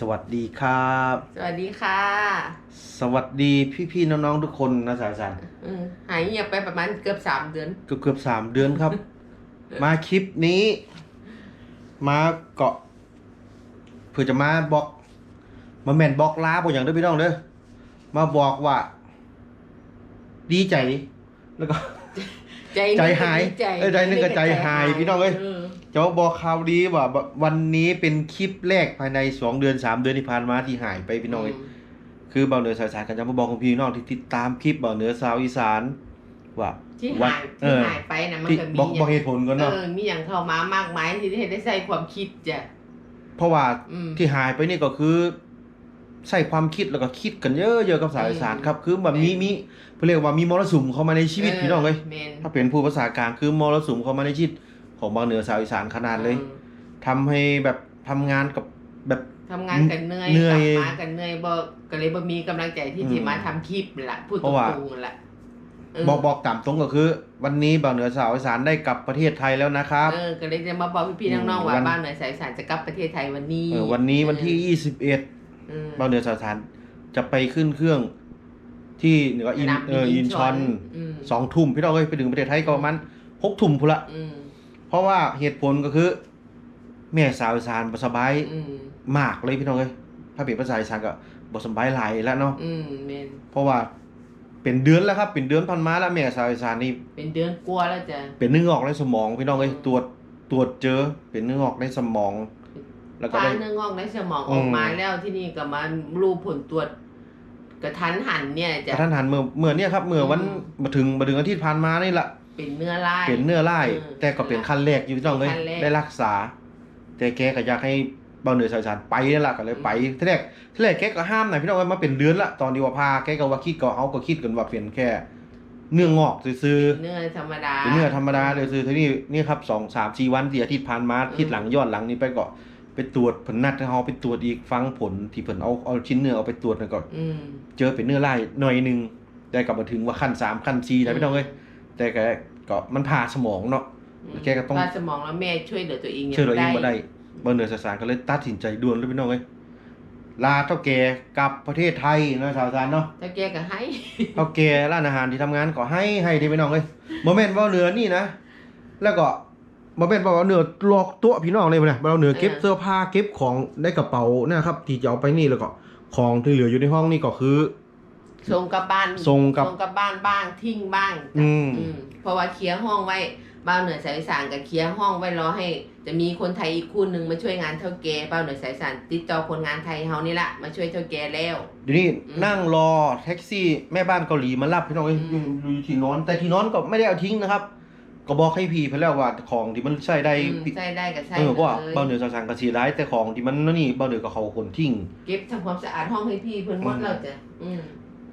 สวัสดีครับ สวัสดีค่ะ สวัสดีพี่ๆน้องๆทุกคนนะสายสันอืมหายเงียบไปประมาณเกือบสามเดือน เกือบเกือบสามเดือนครับ มาคลิปนี้ มาเกาะเพื่อจะมาบอก มาแม่นบอกลาบอกอย่างเด้อพี่น้องเด้อมาบอกว่า ดีใจ แล้วก็ ใจใจหายใจเออใจหนึ่งก็ใจหายพี่น้องเอ้ย จะมาบอกข่าวดีว่าแบบวันนี้เป็นคลิปแรกภายในสองเดือนสามเดือนที่ผ่านมาที่หายไปพี่น้องเอ้ยคือเบาเหนือสายสารกันจะมาบอกของพี่น้องที่ติดตามคลิปเบาเหนือสาวอีสานว่าที่วัหายเอที่อหายไปนะมันที่ก็มีบอกอย่าบอกงเหตุผลก่อนเอเนาะอมีอย่างเข้ามามากมายที่ได้ใส่ความคิดจ้ะเพราะว่าอืมที่หายไปนี่ก็คือใส่ความคิดแล้วก็คิดกันเยอะเยอะกับสาวอีสานครับ คือแบบมีมีเขาเรียกว่ามีมรสุมเข้ามาในชีวิตพี่น้องเลยเมนถ้าเป็นผู้ภาษากลางคือมรสุมเข้ามาในชีวิต ของเบาเหนือสาวอีสานขนาดเลยอืมทำให้แบบทำงานกับแบบทำงานกันเหนื่อยเหนื่อยกลับมากันเหนื่อยบ่ก็เลยบ่มีกำลังใจที่อืมจะมาทำคลิปละพูดเพตรราะว่างๆละเบอกบอกตามตรงก็คือ วันนี้เบาเหนือสาวอีสานได้กลับประเทศไทยแล้วนะครับเออก็เลยจะมาบอกพี่ๆน้องๆว่าวันบ้านเหนือสายสารจะกลับประเทศไทยวันนี้เออวันนี้วันที่ยี่สิบเอ็ดอืมเบาเหนือสาวอีสานจะไปขึ้นเครื่องที่เหนืออินสนามบินเอออินชอนอืมสองทุ่มพี่น้องเอ้ยไปถึงประเทศไทยก็ประมาณหกทุ่มพุ่นละอืม เพราะว่าเหตุผลก็คือ แม่สาวอีสานบ่สบายอืมมากเลยพี่น้องเอ้ยถ้าเป็นภาษาอีสานก็บ่สบายหลายแล้วเนาะอืมเมนเพราะว่าเป็นเดือนแล้วครับเป็นเดือนพันมาแล้วแม่สาวอีสานนี่ เป็นเดือนกลัวาแล้วจ้ะ เป็นเนื้องอกในสมองพี่น้องเอ้ยอืม ตรวจตรวจเจอเป็นเนื้องอกในสมอง แล้วก็พาได้เนื้องอกในสมองอืม ออกมาแล้วที่นี่ก็มารูปผลตรวจกระทันหันเนี่ยกจะระทันหันเมื่อเมื่อเนี่ยครับเมื่อวันอืม มาถึงมาถึงอาทิตย์ผ่านมานี่ละ เป็นเนื้อลาย เป็นเนื้อร้ายอืมแต่ก็เป็นขั้นแรกอยู่พี่น้องเลยขั้นแรก ได้รักษา แต่แกก็อยากให้เบาเหนือสายสารไปนั่นแหละก็เลยไปทีแรกทีแรกแกก็ห้ามหน่อยพี่น้องเอ้ยมาเป็นเดือนละตอนที่ว่าพาแกก็ว่าคิดก็เอาก็คิดกันว่าเป็นแค่ เนื้องอกซื่อเนื้อธรรมดา ๆเป็นเนื้อธรรมดาเลยซื่อทีนี้นี่ครับสองสามสี่วันที่อาทิตย์ผ่านมาอืมอาทิตย์หลังย้อนหลังนี้ไปก็ไปตรวจผลนัดให้เขาไปตรวจอีกฟังผลที่ผลเอาเอาชิ้นเนื้อเอาไปตรวจแล้วก็ อืม เจอเป็นเนื้อไร่หน่อยหนึง ได้กลับมาถึงว่าขั้นสามขั้นสี่แล้วพี่น้องเอ้ยแต่แก ก็มันผ่าสมองเนาะ แกก็ต้องพาสมองแล้วแม่ช่วยเหลือตัวเองยังเชื่อเราเองมาได้เบอร์เหนือสสารก็เลยตัดสินใจด่วนเลยพี่น้องเอ้ยลาเท่าแก่กลับประเทศไทยนะสาวสารเนาะถ้าแกก็ให้ เท่าแก่ร้านอาหารที่ทำงานก็ให้ให้ที่พี่น้องเอ้ยโมเมนต์ว่าเหนือนี่นะ แล้วก็โมเมนต์ว่าเหนือหลอกตัวพี่น้องเลยเนี่ยเราเหนือเก็บเสื้อผ้าเก็บของในกระเป๋านะครับที่จะเอาไปนี่แล้วก็ของที่เหลืออยู่ในห้องนี่ก็คือ ส่งกลับบ้านส่งกลับส่งกลับบ้านบ้างทิ้งบ้างอืม อืมเพราะว่าเคลียร์ห้องไว้บ้านเหนือสายสารกับเคลียร์ห้องไว้รอให้ จะมีคนไทยอีกคู่หนึ่งมาช่วยงานเท่าแก่บ้านเหนือสายสารติดต่อคนงานไทยเฮานี่ละมาช่วยเท่าแก่แล้ว เดี๋ยวนี้อืมนั่งรอแท็กซี่แม่บ้านเกาหลีมารับพี่น้องเอ้ยอือยู่มอยู่ที่นอน แต่ที่นอนก็ไม่ได้เอาทิ้งนะครับ ก็บอกให้พี่เพิ่นแล้วว่าของที่มันใช้ได้อืมใส่ได้ก็ใส่เออเพราะว่าเลยเบาเหนือสั่งกระสีร้ายแต่ของที่มันนี่เบาเหนือกับเขาคนทิ้ง เก็บทำความสะอาดห้องให้พี่เพิ่นหมดอืมแล้วจ้ะอืม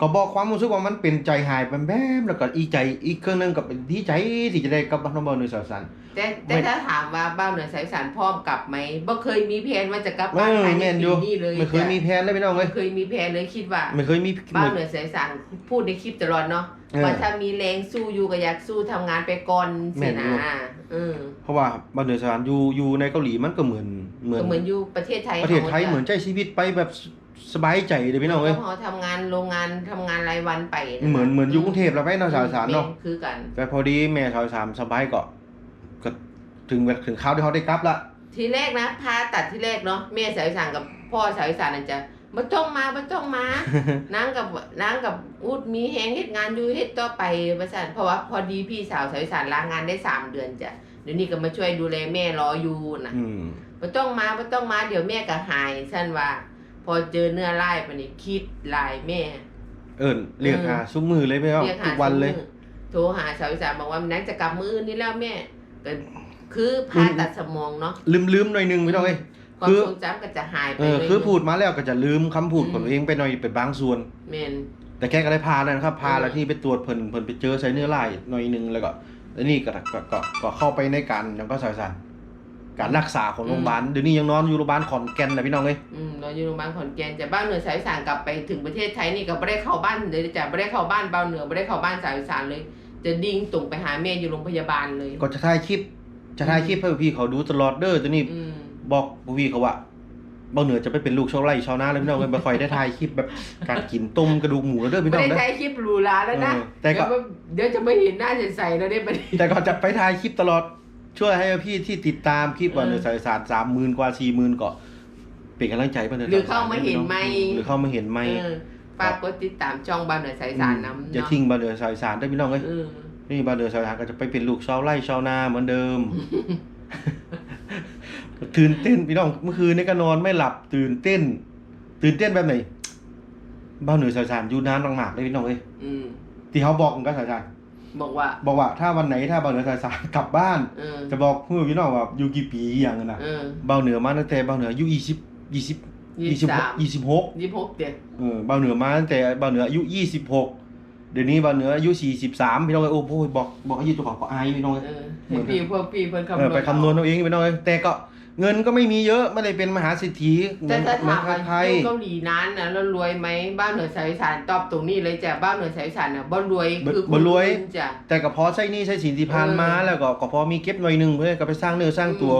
ก็บอกความรู้สึกว่ามันเป็นใจหายแป๊บๆแล้วก็อีใจอีกเครื่องหนึงก็เป็นดีใจที่จะได้กลับบ้านเบาเหนือสั่นแต่แต่ไม่ถ้าถามว่าบ้านเหนือสายสารพร้อมกลับไหมบ่เคยมีแผนว่าจะกลับเอบ้านอภายในแม่นอยู่ปีนี้เลยไม่เคยจ้ะมีแผนเลยพี่น้องเอ้ไม่ยเคยมีแผนเลยคิดว่าไม่เคยมีบ้านเหนือสายสารพูดในคลิปตลอดเนาะเออว่าถ้ามีแรงสู้อยู่ก็อยากสู้ทำงานไปก่อนแม่สินอยู่นะอืมเพราะว่าเบาเหนือสั่นอยู่อยู่ในเกาหลีมันก็เหมือนเหมือนก็เหมือนอยู่ประเทศไทยประเทศไทยเหมือนใช้ชีวิตไปแบบ สบายใจเลยพี่น้องเอ้ยเขาทำงานโรงงานทำงานรายวันไปะเหมือนเหมือนอยู่กรุงเทพแล้วไปเนาะสาวสารเนาะแม่คือกันแต่พอดีแม่สาวสามสบายก็ก็ถึงเวลาถึงคราวที่เขาได้กลับละ ทีแรกนะพาตัดที่แรกเนาะแม่สายสารกับพ่อสายสารนั่นจะบ่ต้องมาบ่ต้องมา นางกับนางกับอุดมีแฮงเฮ็ดงานอยู่เฮ็ดต่อไปว่าซั่นเพราะว่าพอดีพี่สาวสายสารลางานได้สามเดือนจ้ะเดี๋ยวนี้ก็มาช่วยดูแลแม่รออยู่น่ะอืม บ่ต้องมาบ่ต้องมาเดี๋ยวแม่ก็หายซั่นว่า พอเจอเนื้อลายปานนี้คิดลายแม่ เอิญเรียกหาซุ้มมือเลยพี่น้องเรียกทุหากวันเลยซื้อโทรหาสาวอีสานบอกว่านังจะกลับมื้อนี้แล้วแม่ก็คือผ่าตัดสมองเนาะลืมลืมหน่อยหนึงพี่น้องเอ้ยความคือทรงจำก็จะหายไปเออเลยคือพูดมาแล้วก็จะลืมคำพูดของอืมตัวเองไปหน่อยเป็นบางส่วนแม่นแต่แกก็ได้พาแล้วนะครับ พาแล้วอืมที่ไปตรวจเพิ่นเพิ่นไปเจอใช้เนื้อลายหน่อยหนึงแล้วก็แล้วนี่ก็ก็ก็ก็เข้าไปในการยังก็สายสาน การรักษาของโรงพยาบาลเดี๋ยวนี้ยังนอนอยู่โรงพยาบาลขอนแก่นนะพี่น้องเอ้ยอืมเราอยู่โรงพยาบาลขอนแก่นจะบ้านเหนือสายอีสานกลับไปถึงประเทศไทยนี่ก็ไม่ได้เข้าบ้านเลยจ้ะไม่ได้เข้าบ้านเบาเหนือไม่ได้เข้าบ้านสายอีสานเลย จะดิ่งตรงไปหาแม่อยู่โรงพยาบาลเลย ก็จะถ่ายคลิป จะถ่ายคลิปให้พี่เขาดูตลอดเด้อตัวนี้อืมบอกพี่เขาว่าเบาเหนือจะไปเป็นลูกชาวไร่ชาวนาแล้วพี่น้องเอ้ยบ่ค่อยได้ถ่ายคลิปแบบการกินต้มกระดูกหมูแล้วเด้อพี่น้ไม่องได้เด้อใช้คลิปหรูหราแล้วนะเออแต่ก็เดี๋ยวมันเดี๋ยวจะไม่เห็นหน้าใสๆแล้วได้ปะเนี่ยแต่ก็จะไปถ่ายคลิปตลอด ช่วยให้พี่ที่ติดตามคลิปเบาเหนือสายสาร30,000กว่า40,000ก็เป็นกำลังใจเบาเหนือหรือเข้ามาเห็นไหม หรือเข้ามาเห็นไหมเออฝากกดติดตามช่องบ้านเหนือสายสารน้ำอย่าเนาะทิ้งเบาเหนือสายสารเด้อพี่น้องเอ้ยเออนี่บาเดือสาวทางก็จะไปเป็นลูกชาวไร่ชาวนาเหมือนเดิมตื่นเต้นพี่น้องเมื่อคืนนี่ก็นอนไม่หลับตื่นเต้น ตื่นเต้นแบบไหนบ้านเหนือสาวสารอยู่นานมากๆเลยพี่น้องเอ้ยอืมที่เขาบอกกันก็สาวสาร บอกว่า บอกว่าถ้าวันไหนถ้าบ้านเหนือสาวสารกลับบ้าน เออจะบอกเพื่อนพี่น้องว่าอยู่กี่ปีอย่างนั้นนะเออบ้านเหนือมาตั้งแต่บ้านเหนืออายุยี่สิบยี่สิบยี่ยี่สิสิบบสามยี่สิบหกยี่สิบหกเด็ดเออบ้านเหนือมาตั้งแต่บ้านเหนืออายุยี่สิบหกเดี๋ยวนี้บ้านเหนืออายุสี่สิบสามพี่น้องเอ้ยโอ้โหบอกบอกอายุตัวของก็อายพี่น้องเอ้ย เออเห็นปีพวกปีเพิ่นคำนเอวอณไปคำนวณเอาเองไปหน่อยแต่ก็ เงินก็ไม่มีเยอะไม่ได้เป็นมหาเศรษฐีแต่ถ้าเหมือถานมว่าใคร อยู่เกาหลีนั้นนะแล้วรวยไหมบ้านเหนือสายสารตอบตรงนี้เลยจ้ะบ้านเหนือสายสารน่ะบ่รวยคือคนอื่นจ้ะ แต่ก็พอใช้หนี่ใช้สินที่ผ่านมาเออแล้วก็ก็พอมีเก็บหน่อยหนึงเพื่อก็ไปสร้างเนื้อสร้างตัว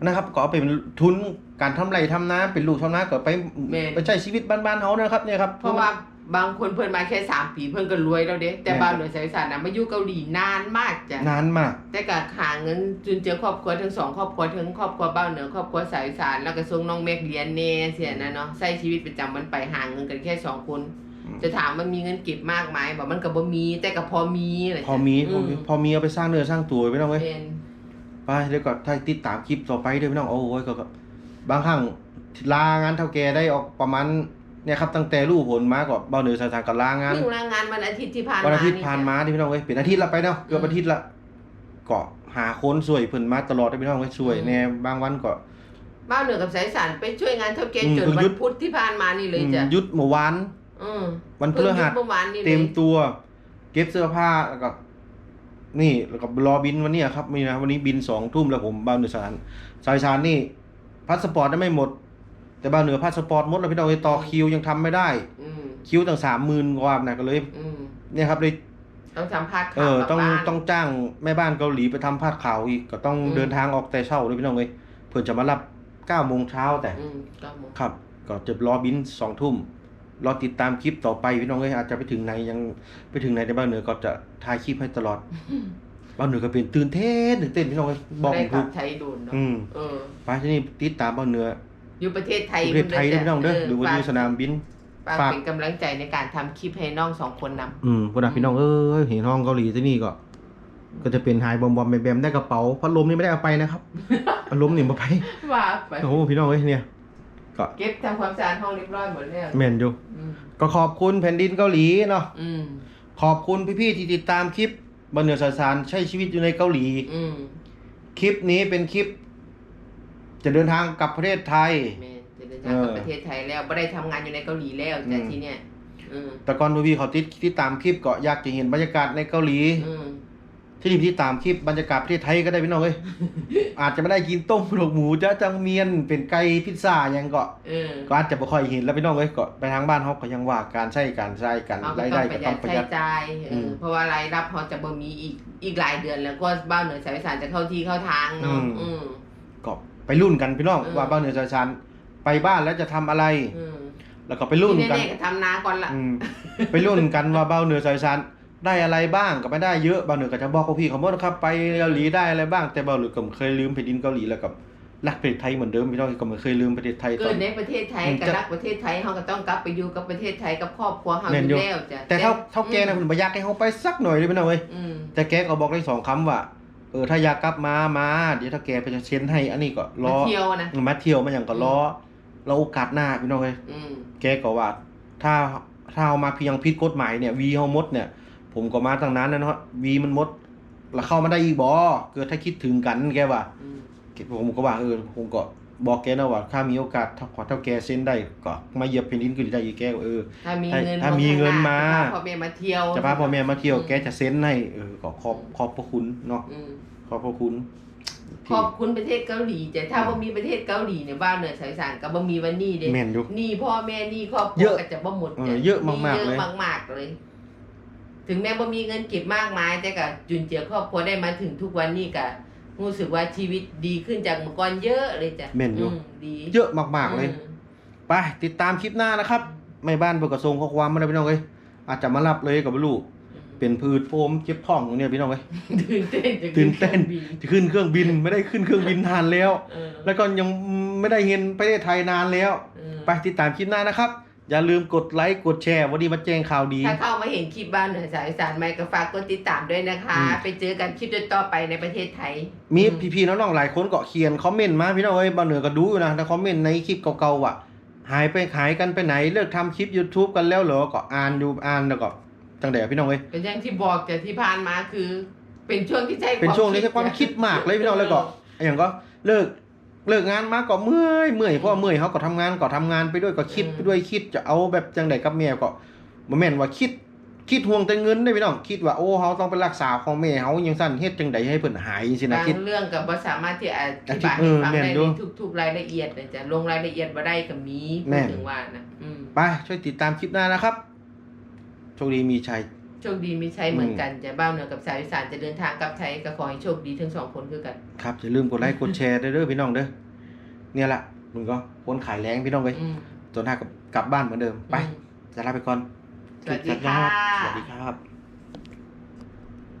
อืนะครับก็เอาไปเป็นทุนการทำไรทำนาเป็นลูกชาวนาก็ไปแม่นไปใช้ชีวิตบ้านๆเฮานะครับเนี่ยครับเพราะว่า บางคนเพิ่นมาแค่สามปีเพิ่นก็รวยแล้วเด้แต่แม่นบ้านเหนือสายสารน่ะมาอยู่เกาหลีนานมากจ้ะนานมาก แต่ก็หาเงินจุนเจือครอบครัวทั้งสองครอบครัวทั้งครอบครัวบ้านเหนือครอบครัวสายสารแล้วก็ส่งน้องแม็กเรียนแน่เสียนะเนาะใช้ชีวิตประจำวันไปหาเงินกันแค่สองคน จะถามว่ามีเงินเก็บมากไหมบอกมันก็บ่มี แต่ก็พอมีแหละพอมีพอมีพอมีเอาไปสร้างเนื้อสร้างตัวไปน้องเว้ยเป็นไปเดี๋ยวก็ถ้าติดตามคลิปต่อไปเด้อพี่น้องโอ้ยก็ก็บางครั้งลางานเท่าแกได้ออกประมาณ เนี่ยครับตั้งแต่ลูกผลมาก็เบาเหนือสายสารก็ลางานเพิ่งลางานวันอาทิตย์ที่ผ่านมาวันอาทิตย์ผ่านมาที่พี่น้องเว้ยเป็นอาทิตย์ละไปเนาะเกือบอาทิตย์ละก็หาคนสวยเพิ่นมาตลอดได้พี่น้องเว้ยสวยแน่บางวันก็บ้านเหนือกับสายสารไปช่วยงานเท่าแก่อืมจนเพิ่งวัหยุนดพุธที่ผ่านมานี่เลยจ้ะอืมหยุดเมื่อวานอืมวันพฤหัสเพิ่งหยุดเมื่อวานนี่เลเต็ยมตัว เก็บเสื้อผ้าแล้วก็นี่แล้วก็รอบินวันเนี้ยครับมีนะวันนี้บินสองทุ่มแล้วผมบ้านเหนือสารสายสารนี่พาสปอร์ตได้ไม่หมด แต่บ้านเหนือพาสปอร์ตหมดแล้วพี่น้องเอ้ยต่อคิวยังทำไม่ได้ อืมคิวตั้งสามหมื่นกว่านะก็เลยอืมเนี่ยครับเลยต้องทำพาดเอข่าวอกลับต้องบ้าน ต้องจ้างแม่บ้านเกาหลีไปทำภาคข่าวอีกก็ต้องอืม เดินทางออกแต่เช้าเลยพี่น้องเอ้ยเพื่อจะมารับเก้าโมงเช้าแต่ อืมก็หมดครับก็จะรอบินสองทุ่มรอติดตามคลิปต่อไปพี่น้องเอ้ยอาจจะไปถึงไหนยังไปถึงไหนในบ้านเหนือก็จะถ่ายคลิปให้ตลอดบ้านเหนือก็เป็นตื่นเต้นตื่นเต้นพี่น้องเอ้ยบอกได้ไม่กลัถูบกไทยโดนเนาะอืมเออไปที่นี่ติดตามบ้านเหนือ อยู่ประเทศไทยประเทศไทยด้วยพี่น้องเด้อหรือว่าอยู่สนามบินฝากฝากเป็นกำลังใจในการทำคลิปให้น้องสองคนนำอืมพวกนักพี่น้องเอ้ยเห็นห้องเกาหลีที่นี่ก็ ก็จะเป็นไฮบอมบอมแบมแบมได้กระเป๋าพัดลมนี่ไม่ได้เอาไปนะครับพัดลมนี่มาไปว่าไปโอ้โหพี่น้องเอ้ยเนี่ยก็เก็บทำความสะอาดห้องเรียบร้อยหมดแล้วแมนอยู่อืมก็ขอบคุณแผ่นดินเกาหลีเนาะอืมขอบคุณพี่ๆที่ติดตามคลิปบันเนือสารสารใช้ชีวิตอยู่ในเกาหลีอืมคลิปนี้เป็นคลิป จะเดินทางกลับประเทศไทย แม่จะเดินทางกลับประเทศไทยแล้วไม่ได้ทำงานอยู่ในเกาหลีแล้วแต่อืมที่เนี่ยอืมแต่ก่อนพี่ๆเขาติดติดตามคลิปก็อยากจะเห็นบรรยากาศในเกาหลีอืมที่นี่ที่ตามคลิปบรรยากาศประเทศไทยก็ได้พี่น้องเอ้ย อาจจะไม่ได้กินต้มหลกหมูจะจังเมียนเป็นไก่พิซซ่าหยังก็ เออก็อาจจะบ่ค่อยเห็นแล้วพี่น้องเอ้ยก็ไปทางบ้านเขาก็ยังว่าการใช้การใช้กันเขาก็รายต้อได้งปก็ระหยัต้อดงประใช้หยัด จ่ายเออือม เพราะว่ารายรับเขาจะบ่มีอีกอีกหลายเดือนแล้วก็บ้านเหนือสายสารจะเข้าที่เข้าทางเนาะอืมอืมก็ ไปรุ่นกันพี่น้อง เออ ว่าบ้านเหนือชายชานไปบ้านแล้วจะทำอะไร อืมแล้วก็ไปรุ่นที่กันแน่ๆก็ทำนาก่อนละอืมไปรุ่นกันว่าเบ้าเหนือชายชานได้อะไรบ้างก็ไม่ได้เยอะเบ้าเหนือก็จะบอกพวกพี่เขาหมดนะครับไปเกาหลีได้อะไรบ้าง แต่เบ้าเหนือก็ไม่เคยลืมแผ่นดินเกาหลีแล้วกับรักประเทศไทยเหมือนเดิมพี่น้องก็ไม่เคยลืมประเทศไทยตเกิอดนในประเทศไทยอืมก็จะรักประเทศไทยเขาก็ต้องกลับไปอยู่กับประเทศไทยกับครอบครัวเขาอแม่นอยู่ยู่แล้วจ้ะแต่เท่าเท่าแกนะผมบ่อยากให้เขาไปสักหน่อยเลยพี่น้องเอ้ย อืมแต่แกก็บอกได้สองคำว่า เออถ้าอยากกลับมามาเดี๋ยวถ้าแกไปจะเซ็นให้ อันนี้ก็รมาอเที่ยวนะมาเที่ยวมาอย่างก็รอเราโอกาสหน้าพี่น้องเอ้ยอืมแกก็ว่า ถ้าถ้าเอามาเพียงผิดกฎหมายเนี่ยวีเฮาหมดเนี่ย ผมก็มาตั้งนั้นแล้วเนาะวีมันหมดแล้วเข้ามาได้อีกบ่เกิดถ้าคิดถึงกันแกว่าอืมผมก็ว่าเออผมก็ บอกแกนะว่าถ้ามีโอกาสถ้าขอเท่าแกเซ็นได้ก็มาเหยียบแผ่นดินก็ได้อีกแกก็เออถ้ามีถ้าเงินถ้ามีเงินมาจะพพ่อแม่มาเที่ยวจะพาพ่อแม่มาเที่ยวอืมแกจะเซ็นให้เออก็ขอบขอบพระคุณเนาะอืมขอบพระคุณขอบคุณประเทศเกาหลีแต่ถ้าบ่มีประเทศเกาหลีเนี่ยบ้านเหนือสายสารก็บ่มีวันนี้เด้แม่นอยู่หนี่พ่อแม่หนี่ครอบครัเยวอะก็จะบ่หมดเออเยอะมากๆเยเลอะยมากๆเลย ถึงแม้บ่มีเงินเก็บมากมายแต่ก็จุนเจือครอบครัวได้มาถึงทุกวันนี้ก็ รู้สึกว่าชีวิตดีขึ้นจากเมื่อก่อนเยอะเลยจ้ะแม่นอยู่อืดีเยอะมากๆเลย อืม ไปติดตามคลิปหน้านะครับแม่บ้านเปิดกระทรวงข้อความมาได้พี่น้องเอ้ยอาจจะมารับเลยกับลูกเป็นพืดโฟมเจ็บท้องอย่างเนี้ยพี่น้องเอ้ย ตื่นเต้นจะตื่นเต้นบิจะขึ้นเครื่องบินไม่ได้ขึ้นเครื่องบินนานแล้ว เออแล้วก็ยังไม่ได้เห็นประเทศไทยนานแล้ว เออ ไปติดตามคลิปหน้านะครับ อย่าลืมกดไลค์กดแชร์วันนี้มาแจ้งข่าวดี ถ้าเข้ามาเห็นคลิปบ้านเหนือสายอีสานไม่ก็ฝากกดติดตามด้วยนะคะ อืม ไปเจอกันคลิปต่อๆไปในประเทศไทยมีอืพี่ๆน้องๆหลายคนก็เขียนคอมเมนต์มาพี่น้องเอ้ยบางเหนือก็ดูอยู่นะแต่คอมเมนต์ในคลิปเก่าๆว่ะ หายไปหายกันไปไหนเลิกทำคลิป YouTube กันแล้วเหรอก็อ่านอยู่อ่านแล้วก็จังเดพี่น้องเอ้ยเป็นอย่างที่บอกจากที่ผ่านมาคือ เป็นช่วงที่ใช้เป็นช่วงนี้ใช้ความคิดมากเลยพี่น้องแล้วก็อย่างก็เลิก เลิกงานมาก็เมื่อยเมื่อยเพราะว่าเมื่อยเขาก็ทำงานก็ทำงานไปด้วยก็คิดไปด้วยคิดจะเอาแบบจังไดกับแม่ก็บ่แม่นว่าคิดคิดห่วงแต่เงินได้พี่น้องคิดว่าโอ้เขาต้องไปรักษาของแม่เขายังสั่นเฮ็ดจังไดให้เพิ่นหายจังซี่นะบางคิดเรื่องกับว่าสามารถที่อธิบายเอให้อฟังแม่นได้อยู่ในทุกๆรายละเอียดนะจ๊ะลงรายละเอียดมาได้กับมีแม่พูดนถึงว่านะอืมไปช่วยติดตามคลิปหน้านะครับโชคดีมีชัย โชคดีมีใช้เหมือนกันจะบ้านเหนือกับสายอีสานจะเดินทางกลับไทยก็ขอให้โชคดีทั้งสองคนคือกันครับอย่าลืมกดไลค์กดแชร์ด้วยเด้อพี่น้องเด้อเนี่ยแหละมึงก็คนขายแรงพี่น้องไปอืมจนถ้ากลับกลับบ้านเหมือนเดิมไป อืม จะลาไปก่อนสวัสดีค่ะ สวัสดีครับ